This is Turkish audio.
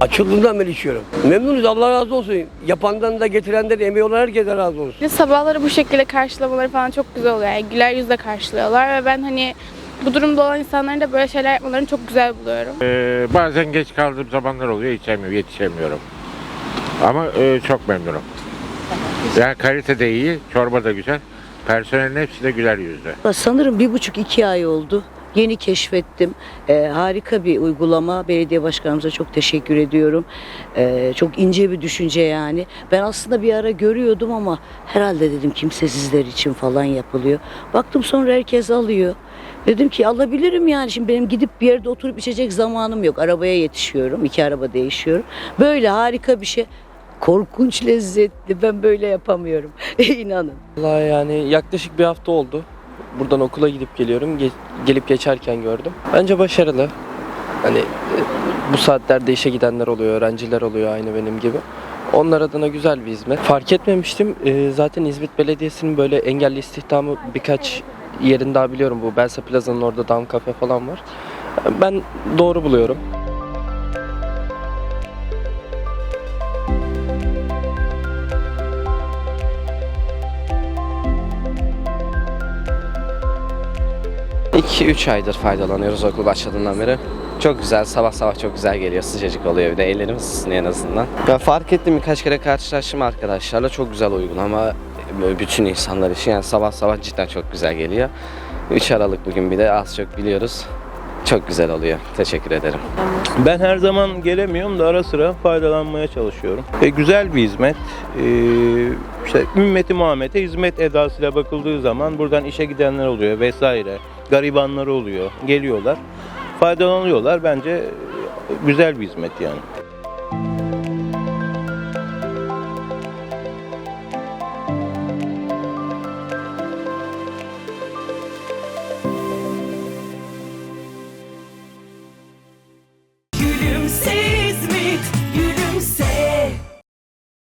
Açıldığından beri içiyorum. Memnunuz Allah razı olsun. Yapandan da getirenden de emeği olan herkese razı olsun. Sabahları bu şekilde karşılamaları falan çok güzel oluyor. Yani güler yüzle karşılıyorlar ve ben hani bu durumda olan insanların da böyle şeyler yapmalarını çok güzel buluyorum. Ee, bazen geç kaldığım zamanlar oluyor, içemiyorum, yetişemiyorum. Ama e, çok memnunum. Yani kalite de iyi, çorba da güzel. Personelin hepsi de güler yüzlü. Sanırım bir buçuk iki ay oldu. Yeni keşfettim. Ee, harika bir uygulama. Belediye başkanımıza çok teşekkür ediyorum. Ee, çok ince bir düşünce yani. Ben aslında bir ara görüyordum ama herhalde dedim kimsesizler için falan yapılıyor. Baktım sonra herkes alıyor. Dedim ki alabilirim yani. Şimdi benim gidip bir yerde oturup içecek zamanım yok. Arabaya yetişiyorum. iki araba değişiyorum. Böyle harika bir şey. Korkunç lezzetli. Ben böyle yapamıyorum. İnanın. Vallahi yani yaklaşık bir hafta oldu. Buradan okula gidip geliyorum. Ge- gelip geçerken gördüm. Bence başarılı. Hani e, bu saatlerde işe gidenler oluyor, öğrenciler oluyor aynı benim gibi. Onlar adına güzel bir hizmet. Fark etmemiştim. E, zaten İzmit Belediyesi'nin böyle engelli istihdamı birkaç yerin daha biliyorum. Bu Belsa Plaza'nın orada Down Cafe falan var. Ben doğru buluyorum. İki üç aydır faydalanıyoruz okul başladığından beri. Çok güzel, sabah sabah çok güzel geliyor, sıcacık oluyor bir de ellerimiz ısınıyor en azından. Ben fark ettim birkaç kere karşılaştım arkadaşlarla, çok güzel uygulama bütün insanlar için yani sabah sabah cidden çok güzel geliyor. 3 Aralık bugün bir de az çok biliyoruz. Çok güzel oluyor. Teşekkür ederim. Ben her zaman gelemiyorum da ara sıra faydalanmaya çalışıyorum. E, güzel bir hizmet. E, işte ümmeti Muhammed'e hizmet edasıyla bakıldığı zaman buradan işe gidenler oluyor vesaire. Garibanlar oluyor. Geliyorlar. Faydalanıyorlar. Bence güzel bir hizmet yani.